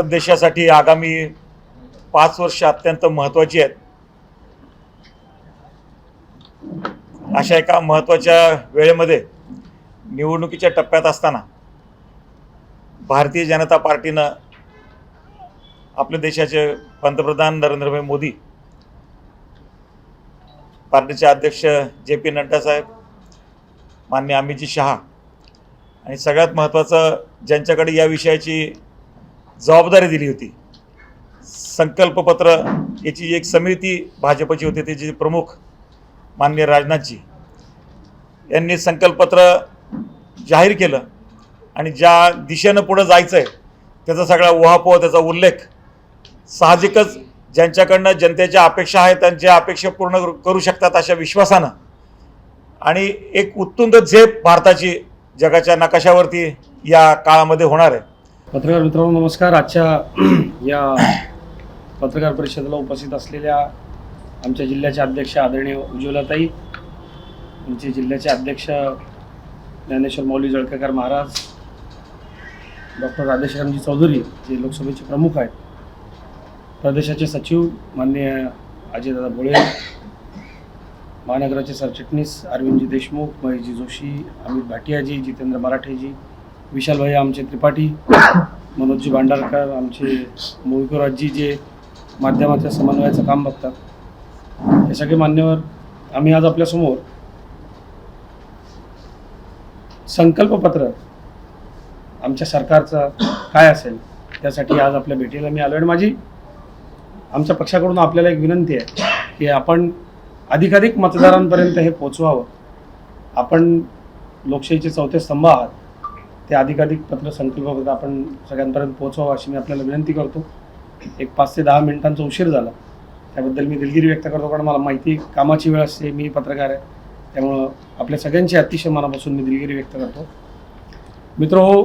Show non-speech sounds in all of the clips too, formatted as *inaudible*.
देशासाठी आगामी पाच वर्ष अत्यंत महत्वाची आहेत. अशा एका महत्त्वाच्या वेळेमध्ये निवडणुकीच्या टप्प्यात असताना भारतीय जनता पार्टीनं आपल्या देशाचे पंतप्रधान नरेंद्रभाई मोदी पार्टीचे अध्यक्ष जे पी नड्डा साहेब मान्य अमितजी शहा आणि सगळ्यात महत्त्वाचं ज्यांच्याकडे या विषयाची जबाबदारी दिली होती. संकल्पपत्र याची एक समिती भाजपची होती त्याचे प्रमुख माननीय राजनाथजी यांनी संकल्पपत्र जाहीर केलं आणि ज्या दिशेनं पुढं जायचं आहे त्याचा सगळा उहापोह त्याचा उल्लेख साहजिकच ज्यांच्याकडनं जनतेच्या अपेक्षा आहेत त्यांच्या अपेक्षा पूर्ण करू- करू शकतात अशा विश्वासानं आणि एक उत्तुंग झेप भारताची जगाच्या नकाशावरती या काळामध्ये होणार आहे. पत्रकार मित्रांनो नमस्कार. आजच्या *clears throat* या पत्रकार परिषदेला उपस्थित असलेल्या आमच्या जिल्ह्याचे अध्यक्ष आदरणीय उज्ज्वलाताई आमचे जिल्ह्याचे अध्यक्ष ज्ञानेश्वर मौली जळकेकर महाराज डॉक्टर राधेश्यामजी चौधरी जे लोकसभेचे प्रमुख आहेत प्रदेशाचे सचिव माननीय अजयदादा भोळे महानगराचे सरचिटणीस अरविंदजी देशमुख महेशजी जोशी अमित भाटियाजी जितेंद्र मराठेजी विशालभाई आमचे त्रिपाठी मनोजजी भांडारकर आमचे मोहिकराजजी जे माध्यमाच्या समन्वयाचं काम बघतात. हे सगळे मान्यवर आम्ही आज आपल्यासमोर संकल्पपत्र आमच्या सरकारचं काय असेल त्यासाठी आज आपल्या भेटीला मी आलो आणि माझी आमच्या पक्षाकडून आपल्याला एक विनंती आहे की आपण अधिकाधिक मतदारांपर्यंत हे पोचवावं. आपण लोकशाहीचे चौथे स्तंभ आहात. ते अधिकाधिक पत्र संकल्पपत्र आपण सगळ्यांपर्यंत पोहोचवावं अशी मी आपल्याला विनंती करतो. एक पाच ते दहा मिनिटांचा उशीर झाला. त्याबद्दल मी दिलगिरी व्यक्त करतो कारण मला माहिती कामाची वेळ असते मी पत्रकार आहे. त्यामुळं आपल्या सगळ्यांची अतिशय मनापासून मी दिलगिरी व्यक्त करतो. मित्र हो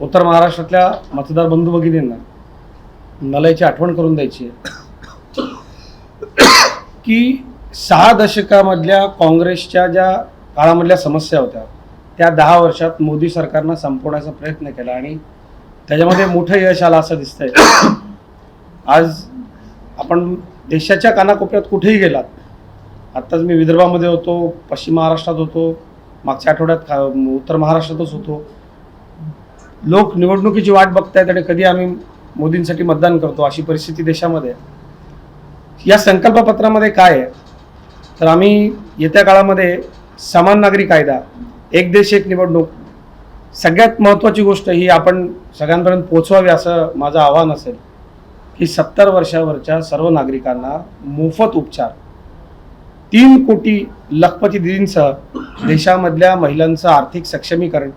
उत्तर महाराष्ट्रातल्या मतदार बंधू भगिनींना मला याची आठवण करून द्यायची आहे की सहा दशकामधल्या काँग्रेसच्या ज्या काळामधल्या समस्या होत्या त्या दहा वर्षात मोदी सरकारनं संपवण्याचा प्रयत्न केला आणि त्याच्यामध्ये मोठं यश आलं असं दिसतंय. आज आपण देशाच्या कानाकोपऱ्यात कुठेही गेलात आत्ताच मी विदर्भामध्ये होतो पश्चिम महाराष्ट्रात होतो मागच्या आठवड्यात खा उत्तर महाराष्ट्रातच होतो. लोक निवडणुकीची वाट बघतायत आणि कधी आम्ही मोदींसाठी मतदान करतो अशी परिस्थिती देशामध्ये आहे. या संकल्पपत्रामध्ये काय आहे? तर आम्ही येत्या काळामध्ये समान नागरी कायदा एक देश एक निवडणूक. सगळ्यात महत्त्वाची गोष्ट ही आपण सगळ्यांपर्यंत पोचवावी असं माझं आव्हान असेल की सत्तर वर्षावरच्या सर्व नागरिकांना मोफत उपचार. तीन कोटी लखपती दिदींसह देशामधल्या महिलांचं आर्थिक सक्षमीकरण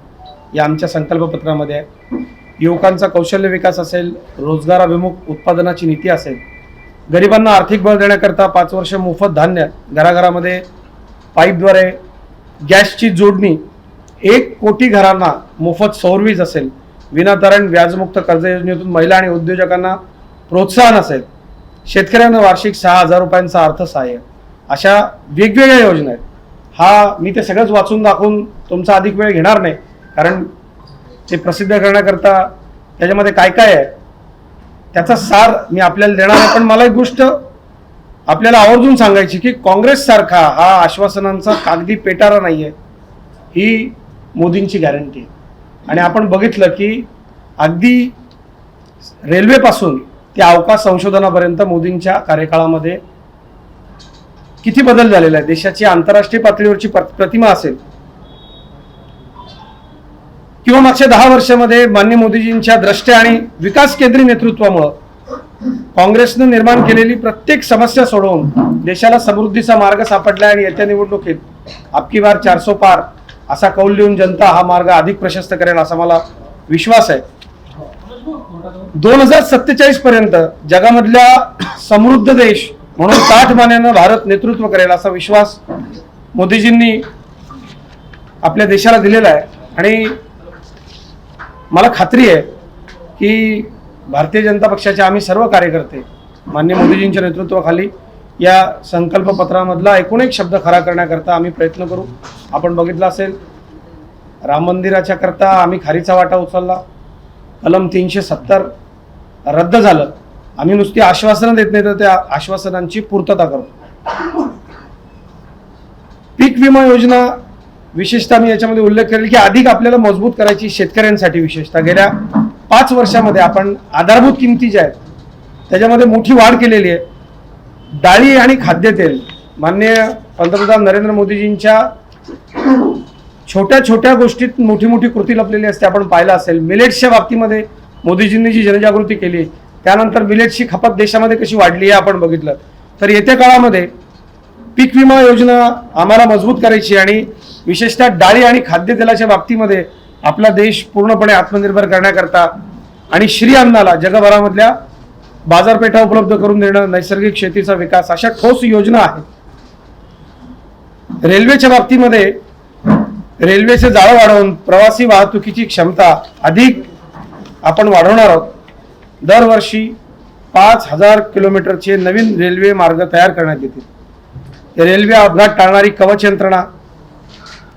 या आमच्या संकल्पपत्रामध्ये आहे. युवकांचा कौशल्य विकास असेल रोजगाराभिमुख उत्पादनाची नीती असेल गरिबांना आर्थिक बळ देण्याकरता पाच वर्ष मोफत धान्य घराघरामध्ये पाईपद्वारे गॅसची जोडणी एक कोटी घरांना मोफत सौरवीज असेल. विनातारण व्याजमुक्त कर्ज योजनेतून महिला आणि उद्योजकांना प्रोत्साहन असेल. शेतकऱ्यांना वार्षिक सहा हजार रुपयांचा अर्थसहाय्य. अशा वेगवेगळ्या योजना आहेत. हा मी ते सगळंच वाचून दाखवून तुमचा अधिक वेळ घेणार नाही. कारण ते प्रसिद्ध करण्याकरता त्याच्यामध्ये काय काय आहे? त्याचा सार मी आपल्याला देणार आहे. पण मला एक गोष्ट आपल्याला आवर्जून सांगायची की काँग्रेससारखा हा आश्वासनांचा कागदी पेटारा नाही आहे ही मोदींची गॅरंटी आहे. आणि आपण बघितलं की अगदी रेल्वेपासून ते अवकाश संशोधनापर्यंत मोदींच्या कार्यकाळामध्ये किती बदल झालेला आहे? देशाची आंतरराष्ट्रीय पातळीवरची प्रतिमा असेल. किंवा मागच्या दहा वर्षामध्ये मान्य मोदीजींच्या द्रष्ट्या आणि विकास केंद्रीय नेतृत्वामुळं काँग्रेसनं निर्माण केलेली प्रत्येक समस्या सोडवून देशाला समृद्धीचा मार्ग सापडला आणि येत्या निवडणुकीत आपकी बार चारसो पार असा कौल लिहून जनता हा मार्ग अधिक प्रशस्त करेल असा मला विश्वास आहे. दोन हजार सत्तेचाळीस पर्यंत जगामधल्या समृद्ध देश म्हणून ताठ मान्यानं भारत नेतृत्व करेल असा विश्वास मोदीजींनी आपल्या देशाला दिलेला आहे. आणि मला खात्री आहे की भारतीय जनता पक्षाचे आम्ही सर्व कार्यकर्ते मान्य मोदीजींच्या नेतृत्वाखाली या संकल्पपत्रामधला एकूण एक शब्द खरा करण्याकरता आम्ही प्रयत्न करू. आपण बघितलं असेल राम मंदिराच्या करता आम्ही खारीचा वाटा उचलला. कलम तीनशे सत्तर रद्द झालं. आम्ही नुसती आश्वासनं देत नाही तर त्या आश्वासनांची पूर्तता करतो पीक विमा योजना विशेषतः मी याच्यामध्ये उल्लेख करेल की अधिक आपल्याला मजबूत करायची शेतकऱ्यांसाठी विशेषतः. गेल्या पाच वर्षामध्ये आपण आधारभूत किमती ज्या आहेत त्याच्यामध्ये मोठी वाढ केलेली आहे. डाळी आणि खाद्यतेल माननीय पंतप्रधान नरेंद्र मोदीजींच्या छोट्या छोट्या गोष्टीत मोठी मोठी कृती लपलेली असते आपण पाहिलं असेल. मिलेट्सच्या बाबतीमध्ये मोदीजींनी जी जनजागृती केली त्यानंतर मिलेट्सची खपत देशामध्ये कशी वाढली आहे आपण बघितलं. तर येत्या काळामध्ये पीक विमा योजना आम्हाला मजबूत करायची आणि विशेषतः डाळी आणि खाद्यतेलाच्या बाबतीमध्ये आपला देश पूर्णपणे आत्मनिर्भर करण्याकरता आणि श्री अन्नाला जगभरामधल्या बाजारपेठा उपलब्ध करून देणं नैसर्गिक शेतीचा विकास अशा ठोस योजना आहेत. रेल्वेच्या बाबतीमध्ये रेल्वेचे जाळं वाढवून प्रवासी वाहतुकीची क्षमता अधिक आपण वाढवणार आहोत. दरवर्षी पाच हजार किलोमीटरचे नवीन रेल्वे मार्ग तयार करण्यात येतील. रेल्वे अपघात टाळणारी कवच यंत्रणा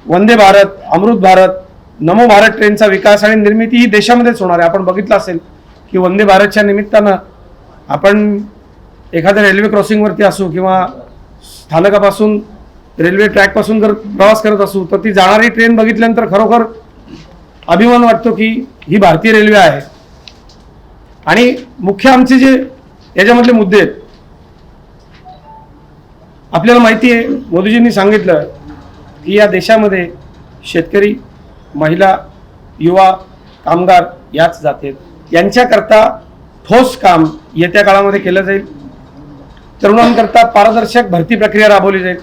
वंदे भारत अमृत भारत नमो भारत ट्रेनचा विकास आणि निर्मिती ही देशामध्येच होणार आहे. आपण बघितलं असेल की वंदे भारतच्या निमित्तानं आपण एखाद्या रेल्वे क्रॉसिंगवरती असू किंवा स्थानकापासून रेल्वे ट्रॅकपासून जर प्रवास करत असू तर ती जाणारी ट्रेन बघितल्यानंतर खरोखर अभिमान वाटतो की ही भारतीय रेल्वे आहे. आणि मुख्य आमचे जे याच्यामधले मुद्दे आहेत आपल्याला माहिती आहे मोदीजींनी सांगितलं की या देशामध्ये शेतकरी महिला युवा कामगार याच जातात. यांच्याकरता ठोस काम येत्या काळामध्ये केलं जाईल. तरुणांकरता पारदर्शक भरती प्रक्रिया राबवली जाईल.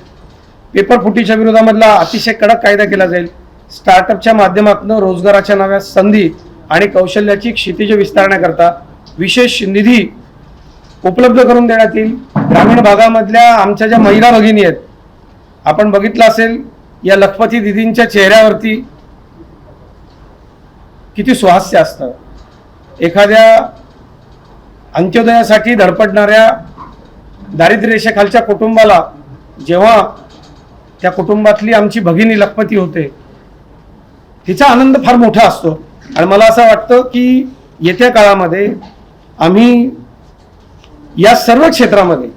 पेपर फुटीच्या विरोधामधला अतिशय कडक कायदा केला जाईल. स्टार्टअपच्या माध्यमातून रोजगाराच्या नव्या संधी आणि कौशल्याची क्षितिज विस्तारण्याकरता विशेष निधी उपलब्ध करून देण्यात येईल. ग्रामीण भागामधल्या आमच्या ज्या महिला भगिनी आहेत आपण बघितलं असेल या लखपती दिदींच्या चेहऱ्यावरती किती सुहास्य असतं? एखाद्या अंत्योदयासाठी धडपडणाऱ्या दारिद्र्य रेषेखालच्या कुटुंबाला जेव्हा त्या कुटुंबातली आमची भगिनी लखपती होते तिचा आनंद फार मोठा असतो. आणि मला असं वाटतं की येत्या काळामध्ये आम्ही या सर्व क्षेत्रामध्ये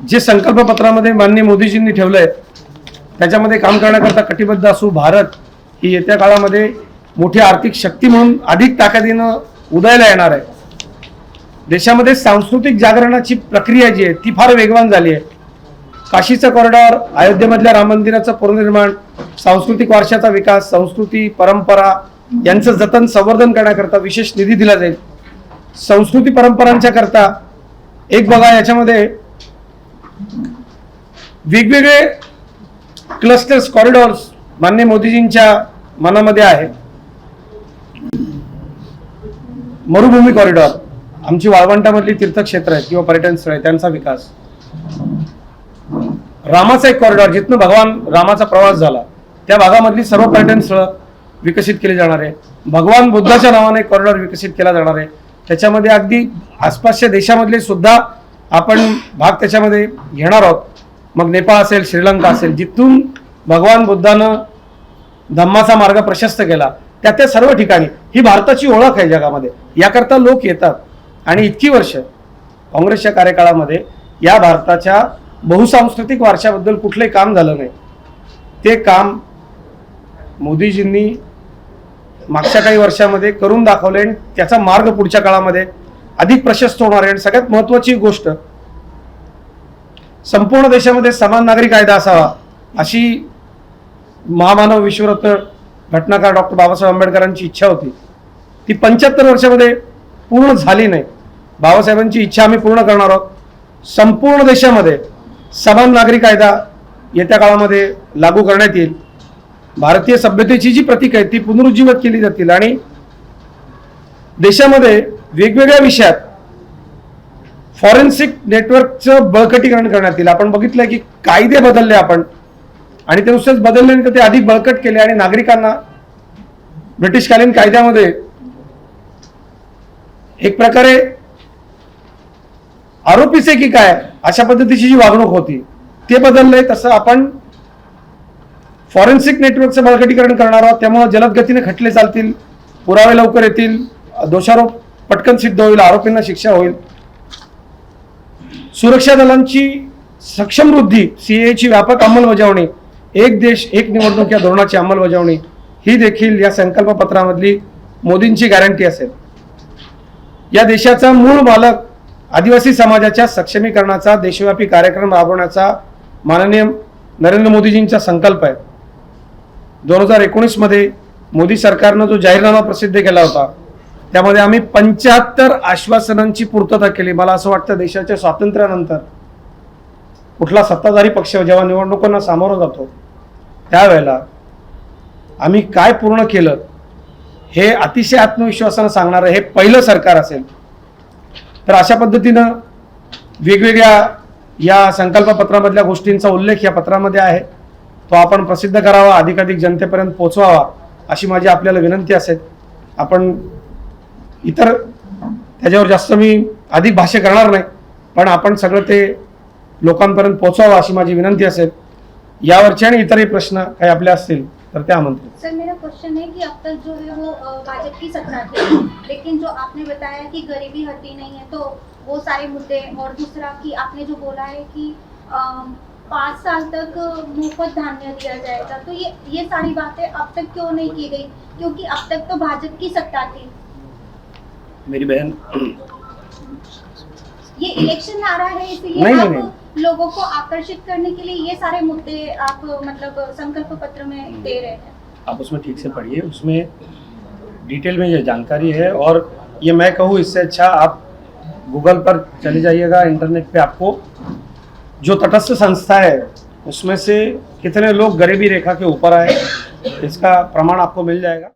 जे संकल्पपत्रामध्ये माननीय मोदीजींनी ठेवलंय त्याच्यामध्ये काम करण्याकरता कटिबद्ध असू भारत ही येत्या काळामध्ये मोठी आर्थिक शक्ती म्हणून अधिक ताकदीनं उदयाला येणार आहे. देशामध्ये सांस्कृतिक जागरणाची प्रक्रिया जी आहे ती फार वेगवान झाली आहे. काशीचं कॉरिडॉर अयोध्येमधल्या राम मंदिराचं पुनर्निर्माण सांस्कृतिक वारशाचा विकास संस्कृती परंपरा यांचं जतन संवर्धन करण्याकरता विशेष निधी दिला जाईल. संस्कृती परंपरांच्या करता एक बघा याच्यामध्ये वेगवेगळे क्लस्टर्स कॉरिडॉर्स मान्य मोदीजींच्या मनामध्ये आहे. मरुभूमी कॉरिडॉर आमची वाळवंटामधली तीर्थक्षेत्र आहेत किंवा पर्यटन स्थळ आहे त्यांचा विकास. रामाचा एक कॉरिडॉर जिथनं भगवान रामाचा प्रवास झाला त्या भागामधली सर्व पर्यटन स्थळं विकसित केली जाणार आहे. भगवान बुद्धाच्या नावाने कॉरिडॉर विकसित केला जाणार आहे. त्याच्यामध्ये अगदी आसपासच्या देशामधले सुद्धा आपण भाग त्याच्यामध्ये घेणार आहोत. मग नेपाळ असेल श्रीलंका असेल जिथून भगवान बुद्धानं धम्माचा मार्ग प्रशस्त केला. त्या त्या सर्व ठिकाणी ही भारताची ओळख आहे जगामध्ये. याकरता लोक येतात. आणि इतकी वर्ष काँग्रेसच्या कार्यकाळामध्ये या भारताच्या बहुसांस्कृतिक वारशाबद्दल कुठलंही काम झालं नाही. ते काम मोदीजींनी मागच्या काही वर्षामध्ये करून दाखवले आणि त्याचा मार्ग पुढच्या काळामध्ये अधिक प्रशस्त होणार आहे. आणि सगळ्यात महत्वाची गोष्ट संपूर्ण देशामध्ये समान नागरी कायदा असावा अशी महामानव विश्वरत्न घटनाकार डॉक्टर बाबासाहेब आंबेडकरांची इच्छा होती. ती पंच्याहत्तर वर्षामध्ये पूर्ण झाली नाही. बाबासाहेबांची इच्छा आम्ही पूर्ण करणार आहोत. संपूर्ण देशामध्ये समान नागरी कायदा येत्या काळामध्ये लागू करण्यात येईल. भारतीय सभ्यतेची जी प्रतीक आहे ती पुनरुज्जीवित केली जातील आणि देशामध्ये वेगवेगळ्या विषयात फॉरेन्सिक नेटवर्कचं बळकटीकरण करण्यात येईल. आपण बघितलंय की कायदे बदलले आपण. आणि ते नुसतेच बदलल्यानंतर ते अधिक बळकट केले आणि नागरिकांना ब्रिटिशकालीन कायद्यामध्ये एक प्रकारे आरोपीचे की काय अशा पद्धतीची जी वागणूक होती ते बदललंय. तसं आपण फॉरेन्सिक नेटवर्कचं बळकटीकरण करणार आहोत. त्यामुळे जलद गतीने खटले चालतील पुरावे लवकर येतील दोषारोप पटकन सिद्ध होईल आरोपींना शिक्षा होईल. सुरक्षा दलांची सक्षम वृद्धी सीएची व्यापक अंमलबजावणी एक देश एक निवडणूक या धोरणाची अंमलबजावणी ही देखील या संकल्पपत्रामधली मोदींची गॅरंटी असेल. या देशाचा मूळ मालक आदिवासी समाजाच्या सक्षमीकरणाचा देशव्यापी कार्यक्रम राबवण्याचा माननीय नरेंद्र मोदीजींचा संकल्प आहे. दोन हजार एकोणीसमध्ये मोदी सरकारनं जो जाहीरनामा प्रसिद्ध केला होता त्यामध्ये आम्ही पंच्याहत्तर आश्वासनांची पूर्तता केली. मला असं वाटतं देशाच्या स्वातंत्र्यानंतर कुठला सत्ताधारी पक्ष जेव्हा निवडणुकांना सामोरा जातो त्यावेळेला आम्ही काय पूर्ण केलं हे अतिशय आत्मविश्वासानं सांगणारं हे पहिलं सरकार असेल. तर अशा पद्धतीनं वेगवेगळ्या या संकल्पपत्रामधल्या गोष्टींचा उल्लेख या पत्रामध्ये आहे. तो आपण प्रसिद्ध करावा अधिकाधिक जनतेपर्यंत पोचवावा अशी माझी आपल्याला विनंती असेल. आपण इतर त्याच्यावर जास्त मी अधिक भाष्य करणार नाही पण आपण सगळं ते लोकांपर्यंत पोचवावं अशी माझी विनंती असेल. यावरचे आणि इतरही प्रश्न काही आपले असतील तर ते आमंत्रित. सर मेरा क्वेश्चन है कि अब तक जो है वो अ, भाजपा की सत्ता थी। लेकिन जो आपने बताया कि गरीबी हटी नहीं है तो वो सारे मुद्दे और दूसरा कि आपने जो बोला है कि पाँच साल तक मुफ़्त धान्य दिया जाएगा तो ये ये सारी बातें अब तक क्यों नहीं की गई? क्योंकि अब तक तो भाजपा की सत्ता थी। मेरी बहन। ये इलेक्शन आ रहा है इसलिए नहीं, आप नहीं, लोगों को आकर्षित करने के लिए ये सारे मुद्दे आप मतलब संकल्प पत्र में दे रहे हैं। आप उसमें ठीक से पढ़िए उसमें डिटेल में ये जानकारी है और ये मैं कहूँ इससे अच्छा आप गूगल पर चले जाइएगा इंटरनेट पे आपको जो तटस्थ संस्था है उसमें से कितने लोग गरीबी रेखा के ऊपर आए इसका प्रमाण आपको मिल जाएगा।